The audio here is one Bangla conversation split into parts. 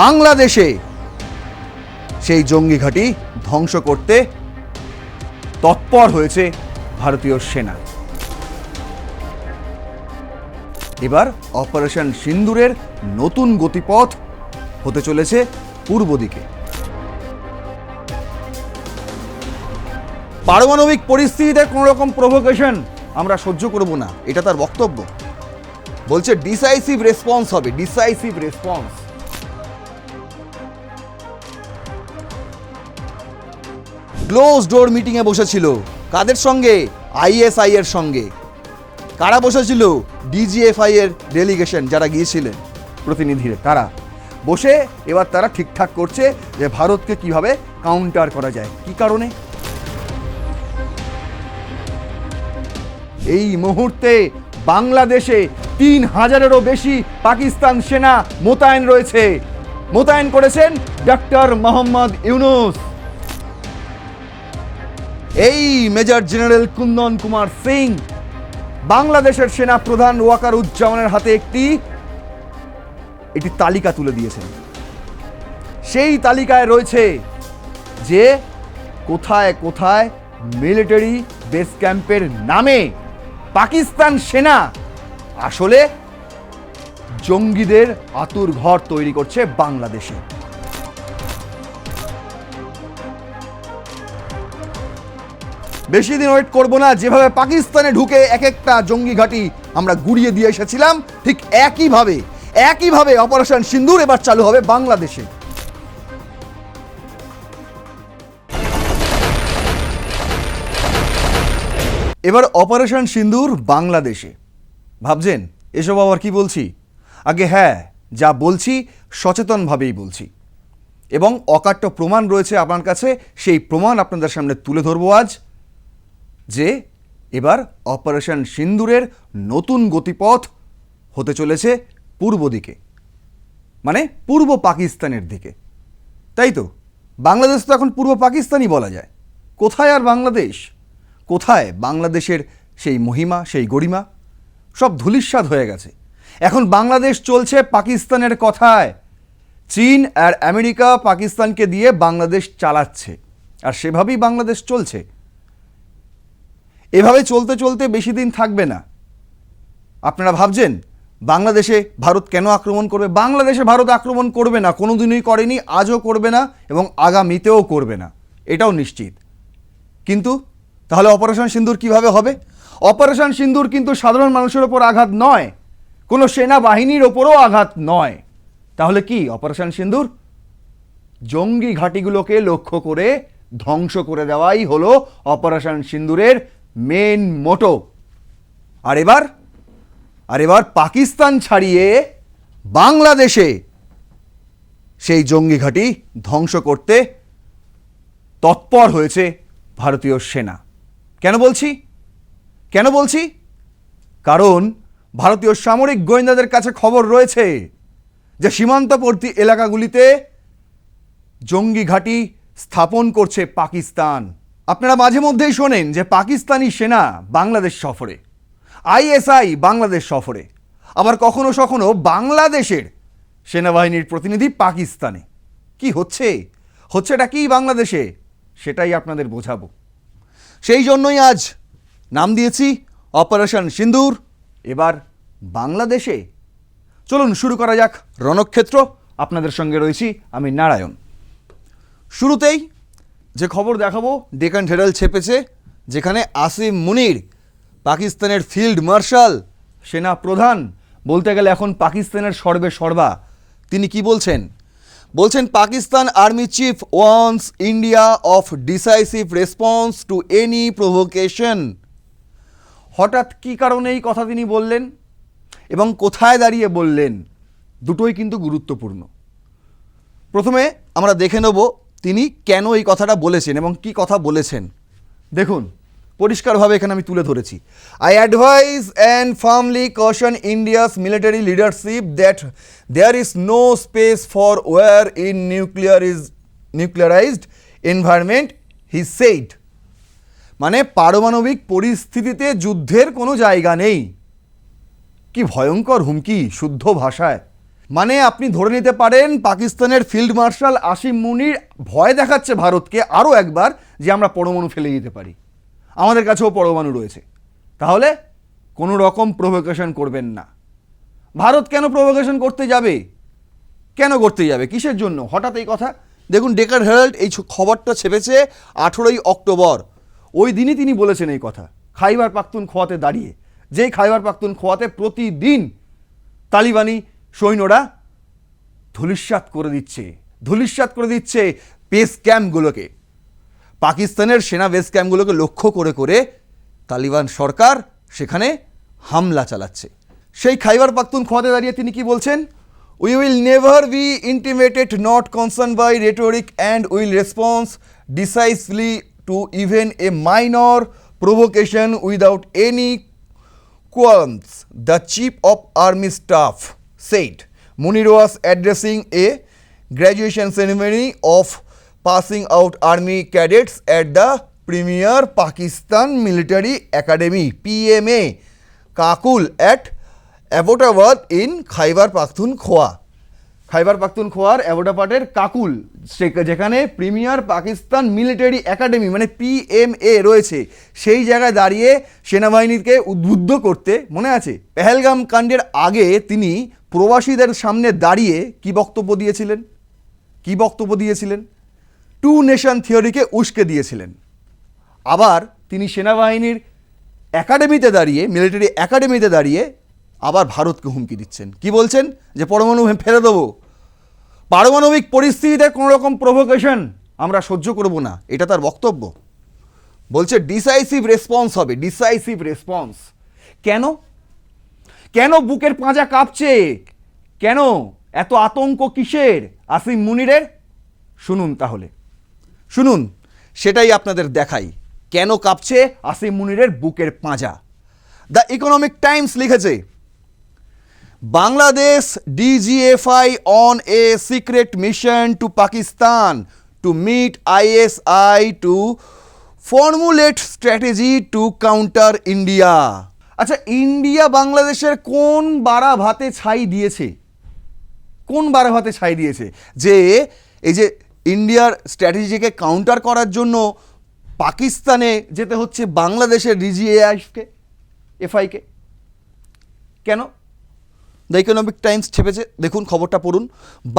বাংলাদেশে সেই জঙ্গি ঘাঁটি ধ্বংস করতে তৎপর হয়েছে ভারতীয় সেনা এবার অপারেশন সিন্দুরের নতুন গতিপথ হতে চলেছে পূর্ব দিকে পারমাণবিক পরিস্থিতিতে কোনো রকম প্রভোকেশন আমরা সহ্য করব না এটা তার বক্তব্য বলছে ডিসাইসিভ রেসপন্স হবে ডিসাইসিভ রেসপন্স ক্লোজ ডোর মিটিংয়ে বসেছিল কাদের সঙ্গে আইএসআই এর সঙ্গে কারা বসেছিল ডিজিএফআই এর ডেলিগেশন যারা গিয়েছিলেন প্রতিনিধিরা তারা বসে এবার তারা ঠিকঠাক করছে যে ভারতকে কিভাবে কাউন্টার করা যায় কি কারণে এই মুহূর্তে বাংলাদেশে তিন হাজারেরও বেশি পাকিস্তান সেনা মোতায়েন রয়েছে মোতায়েন করেছেন ডক্টর মোহাম্মদ ইউনুস এই মেজর জেনারেল কুন্দন কুমার সিং বাংলাদেশের সেনা প্রধান ওয়াকার উজ্জামানের হাতে একটি একটি তালিকা তুলে দিয়েছেন সেই তালিকায় রয়েছে যে কোথায় কোথায় মিলিটারি বেস ক্যাম্পের নামে পাকিস্তান সেনা আসলে জঙ্গিদের আতুর ঘর তৈরি করছে বাংলাদেশে বেশি দিন ওয়েট করব না যেভাবে পাকিস্তানে ঢুকে এক একটা জঙ্গি ঘাঁটি আমরা গুড়িয়ে দিয়ে এসেছিলাম ঠিক একইভাবে একইভাবে অপারেশন সিন্দুর এবার চালু হবে বাংলাদেশে এবার অপারেশন সিন্দুর বাংলাদেশে ভাবছেন এসব আবার কি বলছি আগে হ্যাঁ যা বলছি সচেতনভাবেই বলছি এবং অকাট্য প্রমাণ রয়েছে আপনার কাছে সেই প্রমাণ আপনাদের সামনে তুলে ধরবো আজ যে এবার অপারেশন সিন্দুরের নতুন গতিপথ হতে চলেছে পূর্ব দিকে মানে পূর্ব পাকিস্তানের দিকে তাই তো বাংলাদেশ তো এখন পূর্ব পাকিস্তানই বলা যায় কোথায় আর বাংলাদেশ কোথায় বাংলাদেশের সেই মহিমা সেই গরিমা সব ধুলিস্বাদ হয়ে গেছে এখন বাংলাদেশ চলছে পাকিস্তানের কথায় চীন আর আমেরিকা পাকিস্তানকে দিয়ে বাংলাদেশ চালাচ্ছে আর সেভাবেই বাংলাদেশ চলছে এভাবে চলতে চলতে বেশি দিন থাকবে না আপনারা ভাবছেন বাংলাদেশে ভারত কেন আক্রমণ করবে বাংলাদেশে ভারত আক্রমণ করবে না কোনো দিনই করেনি আজও করবে না এবং আগামীতেও করবে না এটাও নিশ্চিত কিন্তু তাহলে অপারেশন সিন্দুর কিভাবে হবে অপারেশন সিন্দুর কিন্তু সাধারণ মানুষের ওপর আঘাত নয় কোনো সেনাবাহিনীর ওপরও আঘাত নয় তাহলে কি অপারেশন সিন্দুর জঙ্গি ঘাঁটিগুলোকে লক্ষ্য করে ধ্বংস করে দেওয়াই হলো অপারেশন সিন্দুরের মেন মোটো আর এবার আর এবার পাকিস্তান ছাড়িয়ে বাংলাদেশে সেই জঙ্গি ঘাঁটি ধ্বংস করতে তৎপর হয়েছে ভারতীয় সেনা কেন বলছি কেন বলছি কারণ ভারতীয় সামরিক গোয়েন্দাদের কাছে খবর রয়েছে যে সীমান্তবর্তী এলাকাগুলিতে জঙ্গি ঘাঁটি স্থাপন করছে পাকিস্তান আপনারা মাঝে মধ্যেই শোনেন যে পাকিস্তানি সেনা বাংলাদেশ সফরে আইএসআই বাংলাদেশ সফরে আবার কখনো কখনো বাংলাদেশের সেনাবাহিনীর প্রতিনিধি পাকিস্তানে কি হচ্ছে হচ্ছেটা কি বাংলাদেশে সেটাই আপনাদের বোঝাবো সেই জন্যই আজ নাম দিয়েছি অপারেশন সিন্দুর এবার বাংলাদেশে চলুন শুরু করা যাক রণক্ষেত্র আপনাদের সঙ্গে রয়েছি আমি নারায়ণ শুরুতেই যে খবর দেখাবো ডেকান হেরাল ছেপেছে যেখানে আসিম মুনির পাকিস্তানের ফিল্ড মার্শাল সেনা প্রধান বলতে গেলে এখন পাকিস্তানের সর্বে সর্বা তিনি কি বলছেন বলছেন Pakistan army chief warns India of decisive response to any provocation হঠাৎ কি কারণে এই কথা তিনি বললেন এবং কোথায় দাঁড়িয়ে বললেন দুটোই কিন্তু গুরুত্বপূর্ণ প্রথমে আমরা দেখে নেব তিনি কেন এই কথাটা বলেছেন এবং কি কথা বলেছেন দেখুন পরিষ্কারভাবে এখানে আমি তুলে ধরেছি I advise and firmly caution India's military leadership that there is no space for war in nuclear is nuclearized environment he said মানে পারমাণবিক পরিস্থিতিতে যুদ্ধের কোনো জায়গা নেই কি ভয়ঙ্কর হুমকি শুদ্ধ ভাষায় মানে আপনি ধরে নিতে পারেন পাকিস্তানের ফিল্ড মার্শাল আসিম মুনির ভয় দেখাচ্ছে ভারতকে আরও একবার যে আমরা পরমাণু ফেলে দিতে পারি আমাদের কাছেও পরমাণু রয়েছে তাহলে কোনো রকম প্রভোকেশন করবেন না ভারত কেন প্রভোকেশন করতে যাবে কেন করতে যাবে কিসের জন্য হঠাৎ এই কথা দেখুন ডেকার হেরাল্ড এই খবরটা ছেপেছে আঠেরোই অক্টোবর ওই দিনই তিনি বলেছেন এই কথা খাইবার পাখতুন খোয়াতে দাঁড়িয়ে যেই খাইবার পাখতুন খোয়াতে প্রতিদিন তালিবানি সৈন্যরা ধুলিস্বাত করে দিচ্ছে ধুলিস্বাত করে দিচ্ছে বেস ক্যাম্পগুলোকে পাকিস্তানের সেনা বেস ক্যাম্পগুলোকে লক্ষ্য করে করে তালিবান সরকার সেখানে হামলা চালাচ্ছে সেই খাইবার পাখতুন খোঁদে দাঁড়িয়ে তিনি কি বলছেন we will never be intimidated not concern by rhetoric and will response decisively to even a minor provocation without any qualms the chief of army staff said Munir was addressing a graduation ceremony of passing out army cadets at the Premier Pakistan Military Academy PMA Kakul at Abbottabad in Khyber Pakhtunkhwa. Khyber পাখতুনখোয়ার অ্যাবোডাপাটের কাকুল যেখানে প্রিমিয়ার পাকিস্তান মিলিটারি একাডেমি মানে পিএমএ রয়েছে সেই জায়গায় দাঁড়িয়ে সেনাবাহিনীকে উদ্বুদ্ধ করতে মনে আছে পেহেলগাম কাণ্ডের আগে তিনি প্রবাসীদের সামনে দাঁড়িয়ে কি বক্তব্য দিয়েছিলেন কি বক্তব্য দিয়েছিলেন টু নেশন থিওরিকে উস্কে দিয়েছিলেন আবার তিনি সেনাবাহিনীর একাডেমিতে দাঁড়িয়ে মিলিটারি একাডেমিতে দাঁড়িয়ে আবার ভারতকে হুমকি দিচ্ছেন কি বলছেন যে পরমাণু ফেলে দেবো পারমাণবিক পরিস্থিতিতে কোনো রকম প্রভোকেশন আমরা সহ্য করব না এটা তার বক্তব্য বলছে ডিসাইসিভ রেসপন্স হবে ডিসাইসিভ রেসপন্স কেন কেন বুকের পাঁজা কাঁপছে কেন এত আতঙ্ক কিসের আসিম মুনিরের শুনুন তাহলে শুনুন সেটাই আপনাদের দেখাই কেন কাঁপছে আসিম মুনিরের বুকের পাঁজা দ্য ইকোনমিক টাইমস লিখেছে Bangladesh DGFI on a secret mission to Pakistan to meet ISI to formulate strategy to counter India আচ্ছা ইন্ডিয়া বাংলাদেশের কোন বারা ভাতে ছাই দিয়েছে কোন বারা ভাতে ছাই দিয়েছে যে এই যে ইন্ডিয়ার স্ট্র্যাটেজিকে কাউন্টার করার জন্য পাকিস্তানে যেতে হচ্ছে বাংলাদেশের ডিজিএআইকে এফআইকে কেন দ্য ইকোনমিক টাইমস ছেপেছে দেখুন খবরটা পড়ুন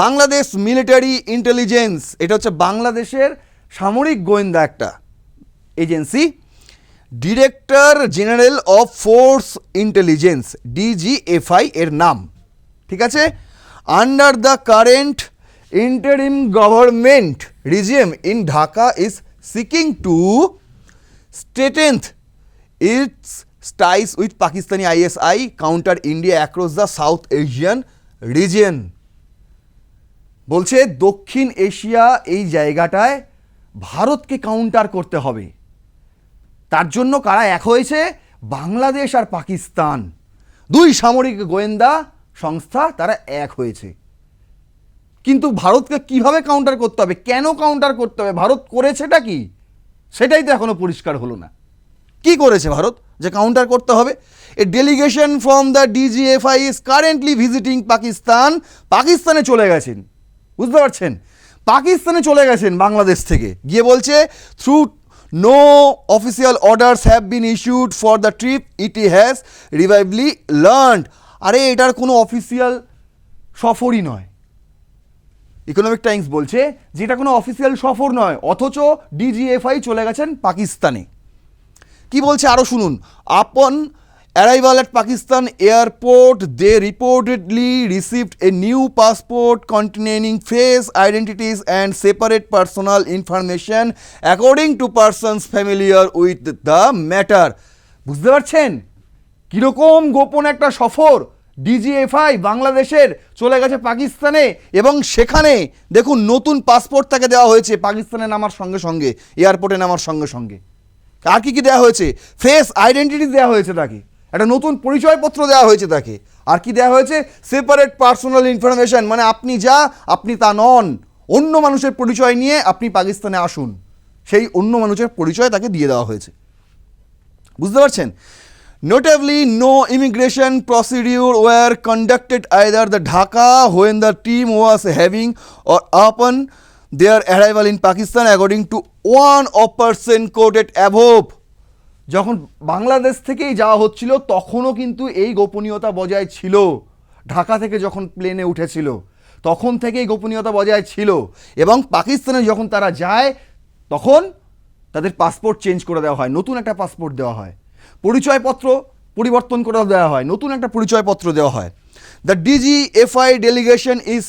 বাংলাদেশ মিলিটারি ইন্টেলিজেন্স এটা হচ্ছে বাংলাদেশের সামরিক গোয়েন্দা একটা agency director general of force intelligence DGFI এর নাম ঠিক আছে under the current interim government regime in Dhaka is seeking to strengthen its ties with Pakistani ISI counter India across the South Asian region বলছে দক্ষিণ এশিয়া এই জায়গাটায় ভারতকে কাউন্টার করতে হবে তার জন্য কারা এক হয়েছে বাংলাদেশ আর পাকিস্তান দুই সামরিক গোয়েন্দা সংস্থা তারা এক হয়েছে কিন্তু ভারতকে কিভাবে কাউন্টার করতে হবে কেন কাউন্টার করতে হবে ভারত করেছেটা কি সেটাই তো এখনও পরিষ্কার হলো না কি করেছে ভারত যে কাউন্টার করতে হবে a delegation from the DGFI is currently visiting Pakistan পাকিস্তানে চলে গেছেন বুঝতে পারছেন পাকিস্তানে চলে গেছেন বাংলাদেশ থেকে গিয়ে বলছে through no official orders have been issued for the trip it has রিভাইভলি learned আরে এটার কোনো অফিসিয়াল সফরই নয় ইকোনমিক টাইমস বলছে যেটা কোনো অফিসিয়াল সফর নয় অথচ ডিজিএফআই চলে গেছেন পাকিস্তানে কি বলছে আরও শুনুন upon arrival at Pakistan airport they reportedly received a new passport containing fake identities and separate personal information according to persons familiar with the matter বুঝতে পারছেন কীরকম গোপন একটা সফর ডিজিএফআই বাংলাদেশের চলে গেছে পাকিস্তানে এবং সেখানে দেখুন নতুন পাসপোর্ট তাকে দেওয়া হয়েছে পাকিস্তানে নামার সঙ্গে সঙ্গে এয়ারপোর্টে নামার সঙ্গে সঙ্গে আর কি কী দেওয়া হয়েছে ফেস আইডেন্টিটি দেওয়া হয়েছে তাকে একটা নতুন পরিচয়পত্র দেওয়া হয়েছে তাকে আর কি দেওয়া হয়েছে সেপারেট পার্সোনাল ইনফরমেশান মানে আপনি যা আপনি তা নন অন্য মানুষের পরিচয় নিয়ে আপনি পাকিস্তানে আসুন সেই অন্য মানুষের পরিচয় তাকে দিয়ে দেওয়া হয়েছে বুঝতে পারছেন notably no immigration procedure were conducted either the Dhaka when the team was having or upon their arrival in Pakistan according to one of persons quoted above যখন বাংলাদেশ থেকেই যাওয়া হচ্ছিল তখনও কিন্তু এই গোপনীয়তা বজায় ছিল ঢাকা থেকে যখন প্লেনে উঠেছিল তখন থেকেই গোপনীয়তা বজায় ছিল এবং পাকিস্তানে যখন তারা যায় তখন তাদের পাসপোর্ট চেঞ্জ করে দেওয়া হয় নতুন একটা পাসপোর্ট দেওয়া হয় পরিচয়পত্র পরিবর্তন করে দেওয়া হয় নতুন একটা পরিচয়পত্র দেওয়া হয় the DGFI delegation is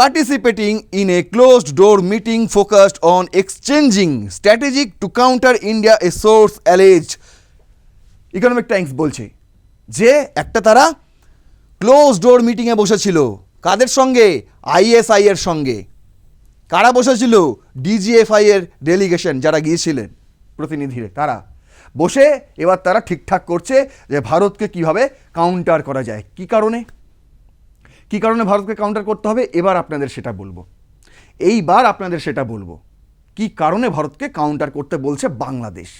participating in a closed door meeting focused on exchanging strategic to counter India a source alleged Economic Times বলছে যে একটা তারা ক্লোজ ডোর মিটিংয়ে বসেছিল কাদের সঙ্গে আইএসআই এর সঙ্গে কারা বসেছিল ডিজিএফআই এর ডেলিগেশন যারা গিয়েছিলেন প্রতিনিধিরা তারা বসে এবার তারা ঠিকঠাক করছে যে ভারতকে কিভাবে কাউন্টার করা যায় কি কারণে কি কারণে ভারতকে কাউন্টার করতে হবে এবার আপনাদের সেটা বলবো এইবার আপনাদের সেটা বলবো কি কারণে ভারতকে কাউন্টার করতে বলছে বাংলাদেশ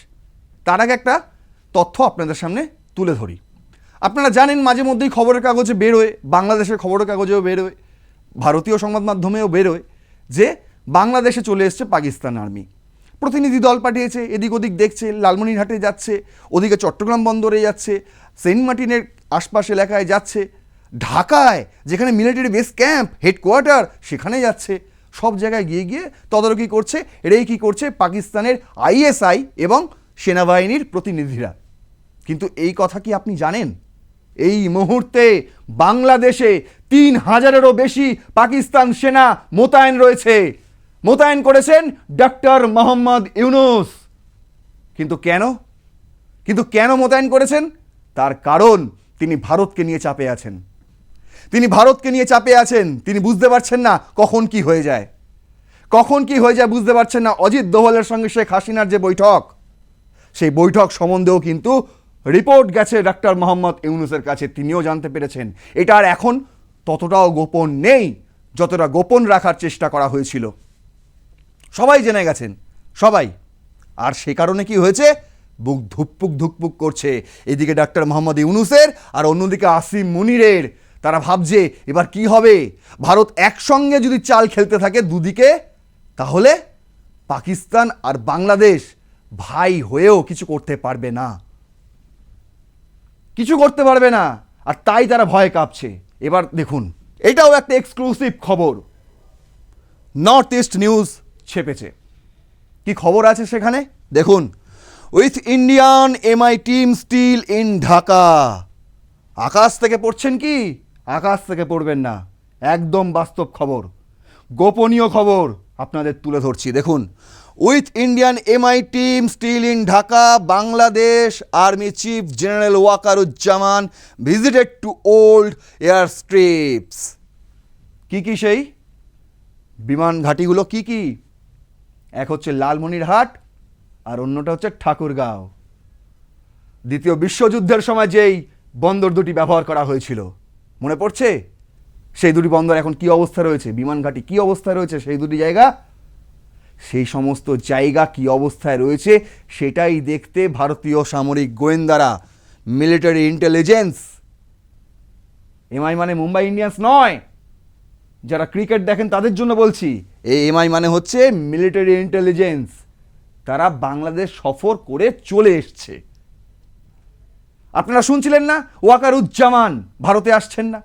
তার আগে একটা তথ্য আপনাদের সামনে তুলে ধরি আপনারা জানেন মাঝে মধ্যেই খবরের কাগজে বেরোয় বাংলাদেশের খবরের কাগজেও বেরোয় ভারতীয় সংবাদ মাধ্যমেও বেরোয় যে বাংলাদেশে চলে এসছে পাকিস্তান আর্মি প্রতিনিধি দল পাঠিয়েছে এদিক ওদিক দেখছে লালমনিরহাটে যাচ্ছে ওদিকে চট্টগ্রাম বন্দরে যাচ্ছে সেন্ট মার্টিনের আশপাশ এলাকায় যাচ্ছে ঢাকায় যেখানে মিলিটারি বেস ক্যাম্প হেডকোয়ার্টার সেখানে যাচ্ছে সব জায়গায় গিয়ে গিয়ে তদারকি করছে এরাই কী করছে পাকিস্তানের আইএসআই এবং সেনাবাহিনীর প্রতিনিধিরা কিন্তু এই কথা কি আপনি জানেন এই মুহূর্তে বাংলাদেশে তিন হাজারেরও বেশি পাকিস্তান সেনা মোতায়েন রয়েছে মোতায়েন করেছেন ডক্টর মোহাম্মদ ইউনুস কিন্তু কেন কিন্তু কেন মোতায়েন করেছেন তার কারণ তিনি ভারতকে নিয়ে চাপে আছেন তিনি ভারতকে নিয়ে চাপে আছেন তিনি বুঝতে পারছেন না কখন কি হয়ে যায় কখন কি হয়ে যায় বুঝতে পারছেন না অজিত দোহলের সঙ্গে শেখ হাসিনার যে বৈঠক সেই বৈঠক সম্বন্ধেও কিন্তু রিপোর্ট গেছে ডাক্তার মোহাম্মদ ইউনুসের কাছে তিনিও জানতে পেরেছেন এটা আর এখন ততটাও গোপন নেই যতটা গোপন রাখার চেষ্টা করা হয়েছিল সবাই জেনে গেছেন সবাই আর সে কারণে কি হয়েছে বুক ধুকপুক ধুকপুক করছে এদিকে ডাক্তার মোহাম্মদ ইউনুসের আর অন্যদিকে আসিম মুনিরের তারা ভাবছে এবার কি হবে ভারত একসঙ্গে যদি চাল খেলতে থাকে দুদিকে তাহলে পাকিস্তান আর বাংলাদেশ ভাই হয়েও কিছু করতে পারবে না কিছু করতে পারবে না আর তাই তারা ভয় কাঁপছে এবার দেখুন এটাও একটা এক্সক্লুসিভ খবর নর্থ ইস্ট নিউজ ছেপেছে কি খবর আছে সেখানে দেখুন with Indian MI team still in Dhaka আকাশ থেকে পড়ছেন কি আকাশ থেকে পড়বেন না একদম বাস্তব খবর গোপনীয় খবর আপনাদের তুলে ধরছি দেখুন with Indian MI team still in Dhaka Bangladesh army chief general Waker-uz-Zaman visited two old air strips কী কী সেই বিমান ঘাটিগুলো কি কি এক হচ্ছে লালমনিরহাট আর অন্যটা হচ্ছে ঠাকুরগাঁও দ্বিতীয় বিশ্বযুদ্ধের সময় যেই বন্দর দুটি ব্যবহার করা হয়েছিল মনে পড়ছে সেই দুটি বন্দর এখন কি অবস্থা রয়েছে বিমান ঘাঁটি কী অবস্থা রয়েছে সেই দুটি জায়গা সেই সমস্ত জায়গা কি অবস্থায় রয়েছে সেটাই দেখতে ভারতীয় সামরিক গোয়েন্দারা মিলিটারি ইন্টেলিজেন্স এমআই মানে মুম্বাই ইন্ডিয়ান্স নয় যারা ক্রিকেট দেখেন তাদের জন্য বলছি এই এমআই মানে হচ্ছে মিলিটারি ইন্টেলিজেন্স তারা বাংলাদেশ সফর করে চলে এসছে আপনারা শুনছিলেন না ওয়াকারুজ্জামান ভারতে আসছেন না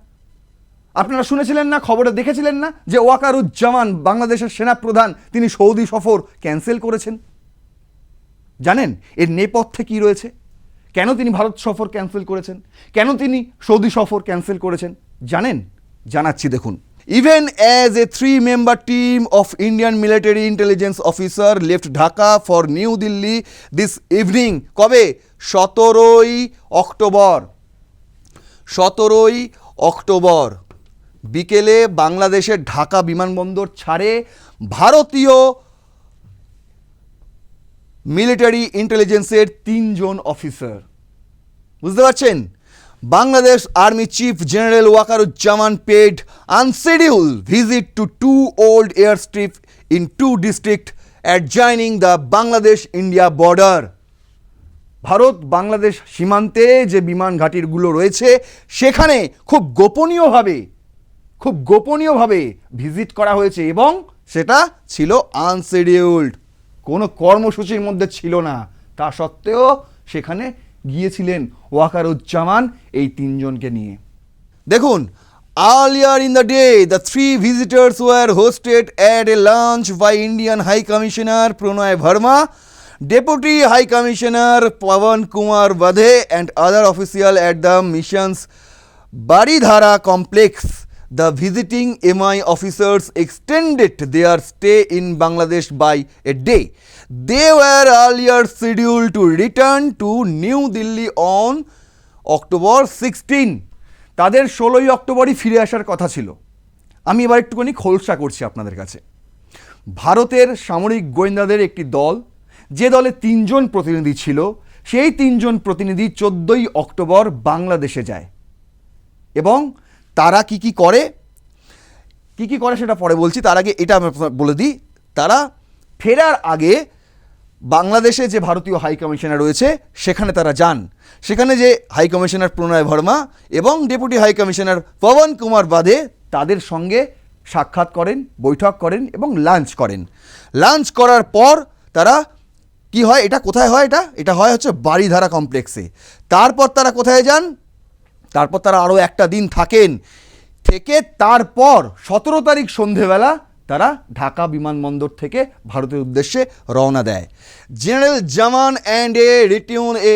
আপনারা শুনেছিলেন না খবরে দেখেছিলেন না যে ওয়াকারুজ্জামান বাংলাদেশের সেনাপ্রধান তিনি সৌদি সফর ক্যান্সেল করেছেন জানেন এর নেপথ্যে কি রয়েছে কেন তিনি ভারত সফর ক্যান্সেল করেছেন কেন তিনি সৌদি সফর ক্যান্সেল করেছেন জানেন জানাচ্ছি দেখুন Even as a three member team of Indian military intelligence officer left Dhaka for New Delhi this evening, কবে সতেরোই অক্টোবর সতেরোই অক্টোবর বিকেলে বাংলাদেশের ঢাকা বিমানবন্দর ছাড়ে ভারতীয় মিলিটারি ইন্টেলিজেন্সের তিনজন অফিসার বুঝতে পারছেন Bangladesh army chief general Waker-uz-Zaman paid unscheduled visit to two old air strip in two district adjoining the Bangladesh India border Bharat Bangladesh সীমান্তে যে বিমান ঘাঁটিরগুলো রয়েছে সেখানে খুব গোপনীয়ভাবে খুব গোপনীয়ভাবে ভিজিট করা হয়েছে এবং সেটা ছিল আনশিডিউল্ড কোনো কর্মসূচির মধ্যে ছিল না তা সত্ত্বেও সেখানে গিয়েছিলেন ওয়াকারুজ্জামান এই তিনজনকে নিয়ে দেখুন earlier in the day the three visitors were hosted at a lunch by Indian high commissioner Pranay Verma deputy high commissioner Pawan Kumar Badhe and other official at the missions Baridhara complex the visiting MI officers extended their stay in Bangladesh by a day they were earlier scheduled to return to New Delhi on October 16. তাদের ষোলোই অক্টোবরই ফিরে আসার কথা ছিল আমি এবার একটুখানি খোলসা করছি আপনাদের কাছে ভারতের সামরিক গোয়েন্দাদের একটি দল যে দলে তিনজন প্রতিনিধি ছিল সেই তিনজন প্রতিনিধি চোদ্দই অক্টোবর বাংলাদেশে যায় এবং তারা কি কি করে কি কি করে সেটা পরে বলছি তার আগে এটা আমি বলে দিই তারা ফেরার আগে বাংলাদেশে যে ভারতীয় হাই কমিশনার রয়েছে সেখানে তারা যান সেখানে যে হাই কমিশনার প্রণয় ভর্মা এবং deputy high commissioner Pawan Kumar Badhe তাদের সঙ্গে সাক্ষাৎ করেন বৈঠক করেন এবং লাঞ্চ করেন লাঞ্চ করার পর তারা কি হয় এটা কোথায় হয় এটা এটা হয় হচ্ছে বাড়িধারা কমপ্লেক্সে তারপর তারা কোথায় যান তারপর তারা আরও একটা দিন থাকেন থেকে তারপর সতেরো তারিখ সন্ধেবেলা তারা ঢাকা বিমানবন্দর থেকে ভারতের উদ্দেশ্যে রওনা দেয় general Zaman and a retinue a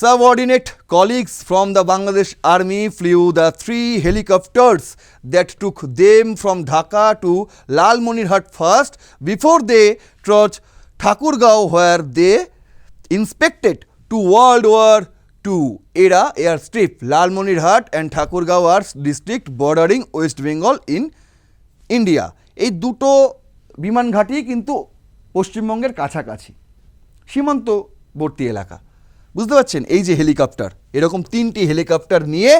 subordinate colleagues from the Bangladesh army flew the three helicopters that took them from Dhaka to Lalmonirhat first before they ট্রচ Thakurgaon where they inspected two World War two era air strip Lalmonirhat and Thakurgaon are district bordering West Bengal in India এই দুটো বিমান ঘাঁটি কিন্তু পশ্চিমবঙ্গের কাছাকাছি সীমান্তবর্তী এলাকা বুঝতে পারছেন এই যে হেলিকপ্টার এরকম তিনটি হেলিকপ্টার নিয়ে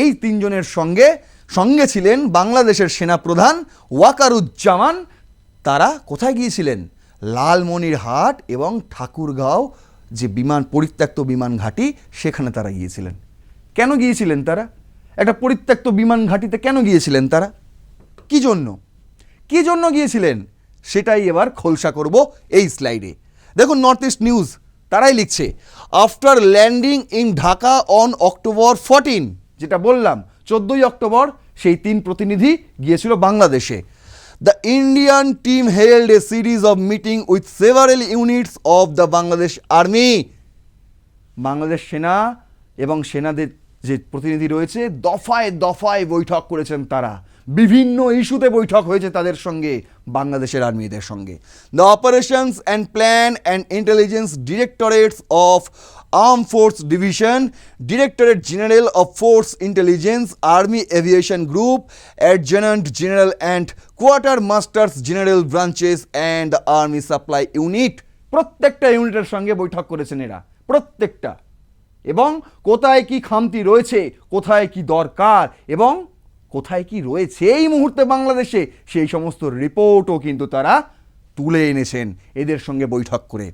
এই তিনজনের সঙ্গে সঙ্গে ছিলেন বাংলাদেশের সেনাপ্রধান ওয়াকারুজ্জামান তারা কোথায় গিয়েছিলেন লালমনিরহাট এবং ঠাকুরগাঁও যে বিমান পরিত্যক্ত বিমান ঘাঁটি সেখানে তারা গিয়েছিলেন কেন গিয়েছিলেন তারা একটা পরিত্যক্ত বিমান ঘাঁটিতে কেন গিয়েছিলেন তারা কি জন্য কি জন্য গিয়েছিলেন সেটাই এবার খোলসা করব এই স্লাইডে দেখুন নর্থ ইস্ট নিউজ তারাই লিখছে after landing in Dhaka on October fourteen যেটা বললাম চোদ্দোই অক্টোবর সেই তিন প্রতিনিধি গিয়েছিল বাংলাদেশে the Indian team held a series of meeting with several units of the Bangladesh army Bangladesh সেনা এবং সেনাদের যে প্রতিনিধি রয়েছে দফায় দফায় বৈঠক করেছেন তারা বিভিন্ন ইস্যুতে বৈঠক হয়েছে তাদের সঙ্গে বাংলাদেশের আর্মিদের সঙ্গে the operations and plan and intelligence directorates of arm force division directorate general of force intelligence army aviation group adjutant general and quartermasters general branches and army supply unit প্রত্যেকটা ইউনিটের সঙ্গে বৈঠক করেছেন এরা প্রত্যেকটা এবং কোথায় কি খামতি রয়েছে কোথায় কি দরকার এবং কোথায় কি রয়েছে এই মুহূর্তে বাংলাদেশে সেই সমস্ত রিপোর্টও কিন্তু তারা তুলে এনেছেন এদের সঙ্গে বৈঠক করে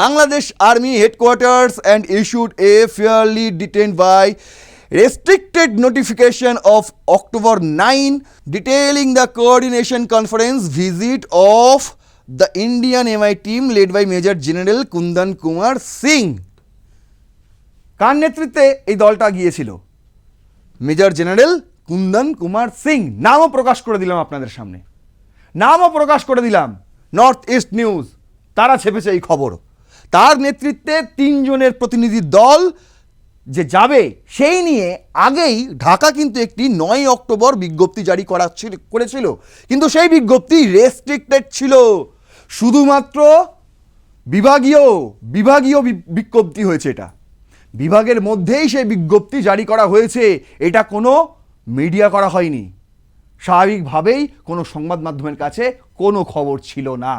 Bangladesh army headquarters and issued a fairly detain but restricted notification of October nine detailing the coordination conference visit of the Indian MI team led by major general Kundan Kumar Singh কার নেতৃত্বে এই দলটা গিয়েছিল মেজর জেনারেল কুন্দন কুমার সিং নামও প্রকাশ করে দিলাম আপনাদের সামনে নামও প্রকাশ করে দিলাম নর্থ ইস্ট নিউজ তারা ছেপেছে এই খবর তার নেতৃত্বে তিনজনের প্রতিনিধি দল যে যাবে সেই নিয়ে আগেই ঢাকা কিন্তু একটি নয় অক্টোবর বিজ্ঞপ্তি জারি করা করেছিল কিন্তু সেই বিজ্ঞপ্তি রেস্ট্রিক্টেড ছিল শুধুমাত্র বিভাগীয় বিভাগীয় বিজ্ঞপ্তি হয়েছে এটা বিভাগের মধ্যেই সেই বিজ্ঞপ্তি জারি করা হয়েছে এটা কোনো মিডিয়া করা হয়নি স্বাভাবিকভাবেই কোনো সংবাদ মাধ্যমের কাছে কোনো খবর ছিল না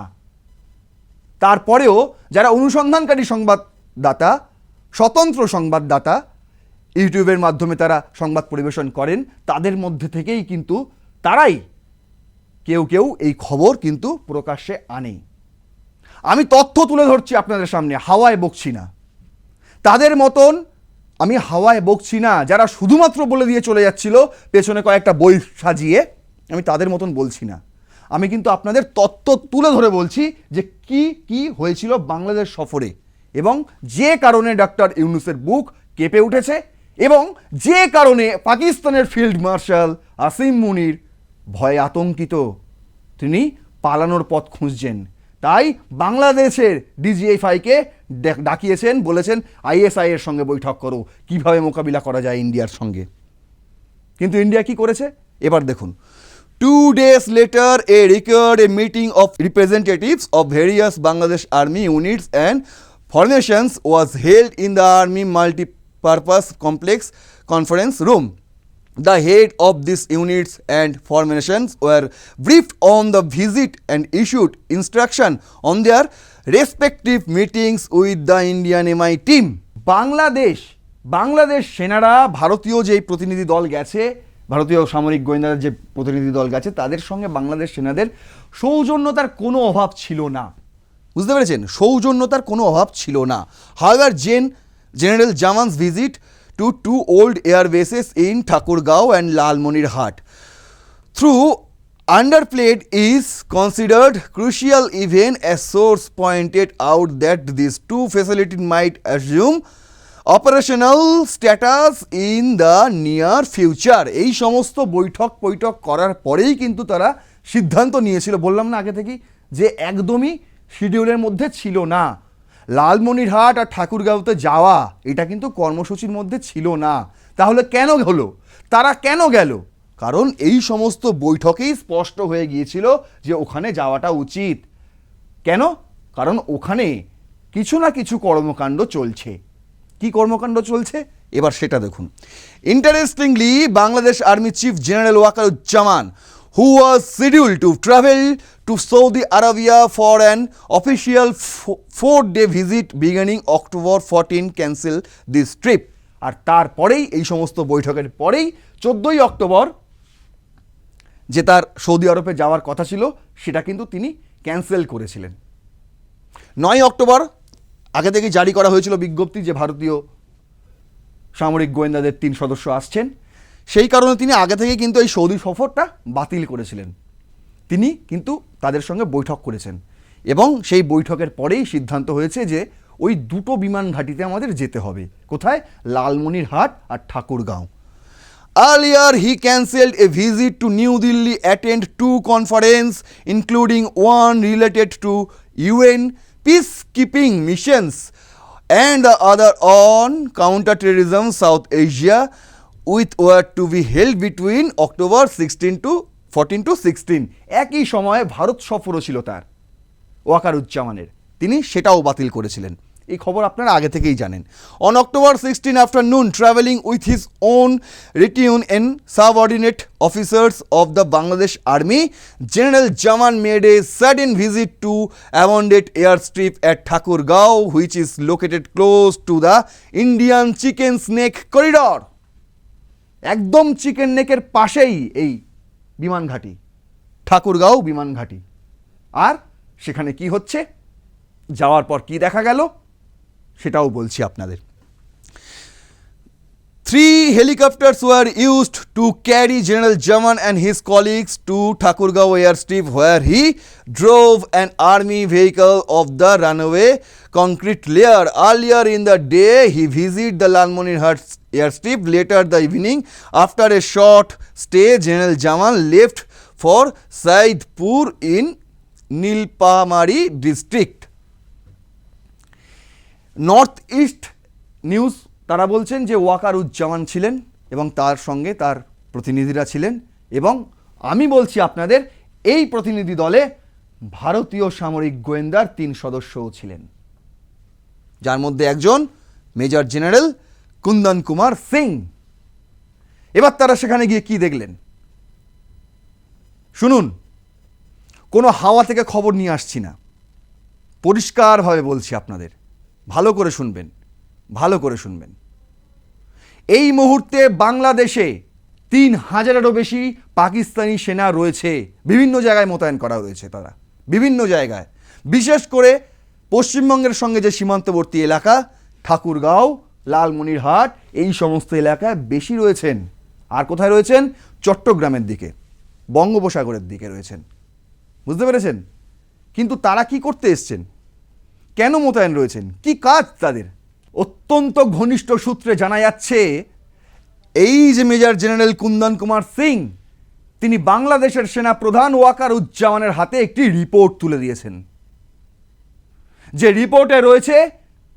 তারপরেও যারা অনুসন্ধানকারী সংবাদদাতা স্বতন্ত্র সংবাদদাতা ইউটিউবের মাধ্যমে তারা সংবাদ পরিবেশন করেন তাদের মধ্যে থেকেই কিন্তু তারাই কেউ কেউ এই খবর কিন্তু প্রকাশ্যে আনে আমি তথ্য তুলে ধরছি আপনাদের সামনে হাওয়ায় বকছি না তাদের মতন আমি হাওয়ায় বকছি না যারা শুধুমাত্র বলে দিয়ে চলে যাচ্ছিল পেছনে কয়েকটা বই সাজিয়ে আমি তাদের মতন বলছি না আমি কিন্তু আপনাদের তত্ত্ব তুলে ধরে বলছি যে কি কি হয়েছিল বাংলাদেশ সফরে এবং যে কারণে ডক্টর ইউনুসের বুক কেঁপে উঠেছে এবং যে কারণে পাকিস্তানের ফিল্ড মার্শাল আসিম মুনির ভয়ে আতঙ্কিত তিনি পালানোর পথ খুঁজছেন তাই বাংলাদেশের ডিজিএফআইকে ডাকিয়েছেন বলেছেন আইএসআই এর সঙ্গে বৈঠক করো কিভাবে মোকাবিলা করা যায় ইন্ডিয়ার সঙ্গে কিন্তু ইন্ডিয়া কি করেছে এবার দেখুন two days later a record a meeting of representatives of various Bangladesh army units and formations was held in the army multipurpose complex conference room the head of this units and formations were briefed on the visit and issued instruction on their respective meetings with the Indian MI team Bangladesh Bangladesh সেনারা ভারতীয় যেই প্রতিনিধি দল গেছে ভারতীয় সামরিক গোয়েন্দাদের যে প্রতিনিধি দল গেছে তাদের সঙ্গে বাংলাদেশ সেনাদের সৌজন্যতার কোনো অভাব ছিল না বুঝতে পেরেছেন সৌজন্যতার কোনো অভাব ছিল না however gen general Zaman's visit to two old airbases in Thakurgaon and Lalmonirhat through Underplayed is considered crucial even as source pointed out that these two facilities might assume operational status in the near future এই সমস্ত বৈঠক বৈঠক করার পরেই কিন্তু তারা সিদ্ধান্ত নিয়েছিল বললাম না আগে থেকেই যে একদমই শিডিউলের মধ্যে ছিল না লালমনিরহাট আর ঠাকুরগাঁওতে যাওয়া এটা কিন্তু কর্মসূচির মধ্যে ছিল না তাহলে কেন হলো তারা কেন গেল কারণ এই সমস্ত বৈঠকেই স্পষ্ট হয়ে গিয়েছিল যে ওখানে যাওয়াটা উচিত কেন কারণ ওখানে কিছু না কিছু কর্মকাণ্ড চলছে কি কর্মকাণ্ড চলছে এবার সেটা দেখুন interestingly Bangladesh army chief general Waker-uz-Zaman who was schedule to travel to Saudi Arabia for an official four day visit beginning October fourteen cancel this trip আর তারপরেই এই সমস্ত বৈঠকের পরেই চোদ্দোই অক্টোবর যে তার সৌদি আরবে যাওয়ার কথা ছিল সেটা কিন্তু তিনি ক্যান্সেল করেছিলেন নয় অক্টোবর আগে থেকে জারি করা হয়েছিল বিজ্ঞপ্তি যে ভারতীয় সামরিক গোয়েন্দাদের তিন সদস্য আসছেন সেই কারণে তিনি আগে থেকে কিন্তু এই সৌদি সফরটা বাতিল করেছিলেন তিনি কিন্তু তাদের সঙ্গে বৈঠক করেছেন এবং সেই বৈঠকের পরেই সিদ্ধান্ত হয়েছে যে ওই দুটো বিমান ঘাঁটিতে আমাদের যেতে হবে কোথায় লালমনিরহাট আর Thakurgaon Earlier, he cancelled a visit to New Delhi, attend two conferences, including one related to UN peacekeeping missions and the other on counterterrorism South Asia, which were to be held between October 16 to 14 to 16. একই সময়ে ভারত সফরও ছিল তার ওয়াকারুজ্জামানের তিনি সেটাও বাতিল করেছিলেন এই খবর আপনারা আগে থেকেই জানেন on October sixteen afternoon traveling with his own retinue an subordinate officers of the Bangladesh army general Zaman made a sudden visit to অ্যাভন্ডেড air strip at Thakurgaon which is located close to the Indian chicken neck corridor একদম চিকেন নেকের পাশেই এই বিমান ঠাকুরগাঁও বিমান আর সেখানে কি হচ্ছে যাওয়ার পর কি দেখা গেল সেটাও বলছি আপনাদের three helicopters were used to carry general Zaman and his colleagues to Thakurgaon air strip where he drove an army vehicle off the runway concrete layer earlier in the day he visit the Lalmonirhat air strip later the evening after a short stay general Zaman left for Saidpur in Nilphamari district North East News তারা বলছেন যে ওয়াকার উজ্জামান ছিলেন এবং তার সঙ্গে তার প্রতিনিধিরা ছিলেন এবং আমি বলছি আপনাদের এই প্রতিনিধি দলে ভারতীয় সামরিক গোয়েন্দার তিন সদস্যও ছিলেন যার মধ্যে একজন মেজর জেনারেল কুন্দন কুমার সিং এবার তারা সেখানে গিয়ে কি দেখলেন শুনুন কোনো হাওয়া থেকে খবর নিয়ে আসছি না পরিষ্কারভাবে বলছি আপনাদের ভালো করে শুনবেন ভালো করে শুনবেন এই মুহূর্তে বাংলাদেশে তিন হাজারেরও বেশি পাকিস্তানি সেনা রয়েছে বিভিন্ন জায়গায় মোতায়েন করা রয়েছে তারা বিভিন্ন জায়গায় বিশেষ করে পশ্চিমবঙ্গের সঙ্গে যে সীমান্তবর্তী এলাকা ঠাকুরগাঁও লালমনিরহাট এই সমস্ত এলাকায় বেশি রয়েছেন আর কোথায় রয়েছেন চট্টগ্রামের দিকে বঙ্গোপসাগরের দিকে রয়েছেন বুঝতে পেরেছেন কিন্তু তারা কি করতে এসছেন কেন মোতায়েন রয়েছেন কি কাজ তাদের অত্যন্ত ঘনিষ্ঠ সূত্রে জানা যাচ্ছে এই যে মেজর জেনারেল কুন্দন কুমার সিং তিনি বাংলাদেশের সেনা প্রধান ওয়াকার উজ্জামানের হাতে একটি রিপোর্ট তুলে দিয়েছেন যে রিপোর্টে রয়েছে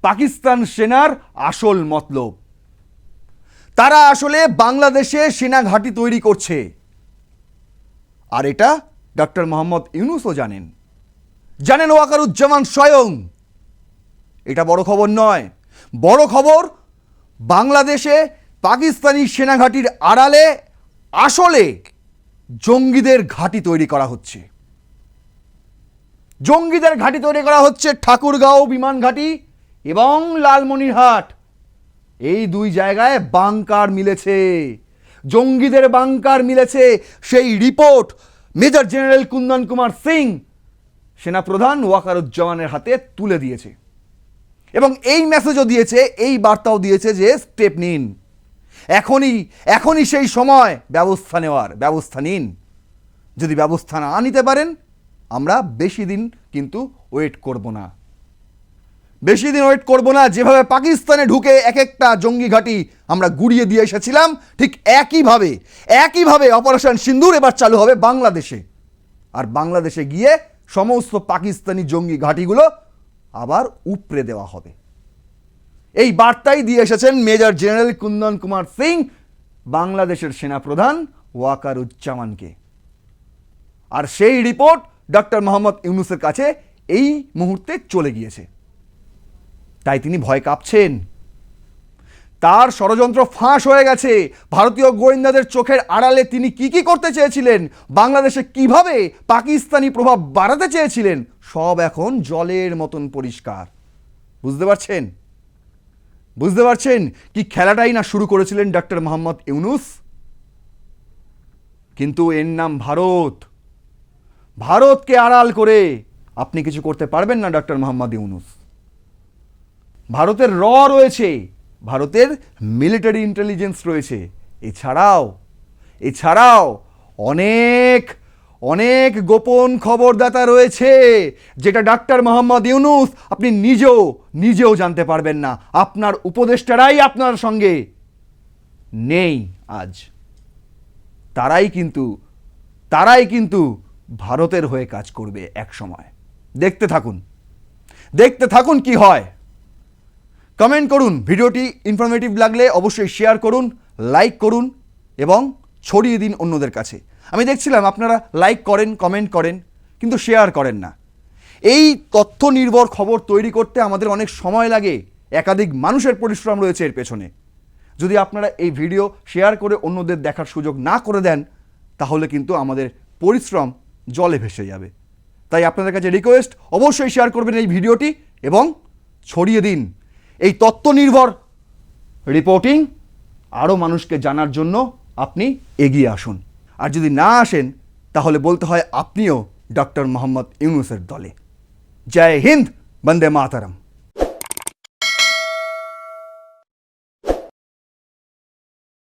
পাকিস্তান সেনার আসল মতলব তারা আসলে বাংলাদেশে সেনা ঘাঁটি তৈরি করছে আর এটা ডক্টর মোহাম্মদ ইউনুসও জানেন জানেন ওয়াকারুজ্জামান স্বয়ং এটা বড় খবর নয় বড় খবর বাংলাদেশে পাকিস্তানি সেনাঘাটির আড়ালে আসলে জঙ্গিদের ঘাঁটি তৈরি করা হচ্ছে জঙ্গিদের ঘাঁটি তৈরি করা হচ্ছে ঠাকুরগাঁও বিমান ঘাঁটি এবং লালমনিরহাট এই দুই জায়গায় বাংকার মিলেছে জঙ্গিদের বাংকার মিলেছে সেই report major general Kundan Kumar Singh সেনাপ্রধান ওয়াকারুজ্জামানের হাতে তুলে দিয়েছে এবং এই মেসেজও দিয়েছে এই বার্তাও দিয়েছে যে স্টেপ নিন এখনই এখনই সেই সময় ব্যবস্থা নেওয়ার ব্যবস্থা নিন যদি ব্যবস্থা না নিতে পারেন আমরা বেশি দিন কিন্তু ওয়েট করব না বেশি দিন ওয়েট করব না যেভাবে পাকিস্তানে ঢুকে এক একটা জঙ্গি ঘাঁটি আমরা গুড়িয়ে দিয়ে এসেছিলাম ঠিক একইভাবে একইভাবে অপারেশন সিন্দুর এবার চালু হবে বাংলাদেশে আর বাংলাদেশে গিয়ে সমস্ত পাকিস্তানি জঙ্গি ঘাঁটিগুলো আবার উপড়ে দেওয়া হবে এই বার্তাই দিয়ে এসেছেন মেজর জেনারেল কুন্দন কুমার সিং বাংলাদেশের সেনাপ্রধান ওয়াকারুজ্জামানকে আর সেই রিপোর্ট ডক্টর মোহাম্মদ ইউনুসের কাছে এই মুহূর্তে চলে গিয়েছে তাই তিনি ভয় কাঁপছেন তার ষড়যন্ত্র ফাঁস হয়ে গেছে ভারতীয় গোয়েন্দাদের চোখের আড়ালে তিনি কি কি করতে চেয়েছিলেন বাংলাদেশে কিভাবে পাকিস্তানি প্রভাব বাড়াতে চেয়েছিলেন সব এখন জলের মতন পরিষ্কার বুঝতে পারছেন বুঝতে পারছেন কি খেলাটাই না শুরু করেছিলেন ডক্টর মোহাম্মদ ইউনুস কিন্তু এর নাম ভারত ভারতকে আড়াল করে আপনি কিছু করতে পারবেন না ডক্টর মোহাম্মদ ইউনুস ভারতের র রয়েছে ভারতের মিলিটারি ইন্টেলিজেন্স রয়েছে এছাড়াও এছাড়াও অনেক অনেক গোপন খবরদাতা রয়েছে যেটা ডাক্তার মোহাম্মদ ইউনুস আপনি নিজেও নিজেও জানতে পারবেন না আপনার উপদেষ্টারাই আপনার সঙ্গে নেই আজ তারাই কিন্তু তারাই কিন্তু ভারতের হয়ে কাজ করবে এক সময় দেখতে থাকুন দেখতে থাকুন কি হয় কমেন্ট করুন ভিডিওটি ইনফরমেটিভ লাগলে অবশ্যই শেয়ার করুন লাইক করুন এবং ছড়িয়ে দিন অন্যদের কাছে আমি দেখছিলাম আপনারা লাইক করেন কমেন্ট করেন কিন্তু শেয়ার করেন না এই তথ্য নির্ভর খবর তৈরি করতে আমাদের অনেক সময় লাগে একাধিক মানুষের পরিশ্রম রয়েছে এর পেছনে যদি আপনারা এই ভিডিও শেয়ার করে অন্যদের দেখার সুযোগ না করে দেন তাহলে কিন্তু আমাদের পরিশ্রম জলে ভেসে যাবে তাই আপনাদের কাছে রিকোয়েস্ট অবশ্যই শেয়ার করবেন এই ভিডিওটি এবং ছড়িয়ে দিন এই তত্ত্ব নির্ভর রিপোর্টিং আরও মানুষকে জানার জন্য আপনি এগিয়ে আসুন আর যদি না আসেন তাহলে বলতে হয় আপনিও ডক্টর মোহাম্মদ ইউনুসের দলে জয় হিন্দ বন্দে মাতারাম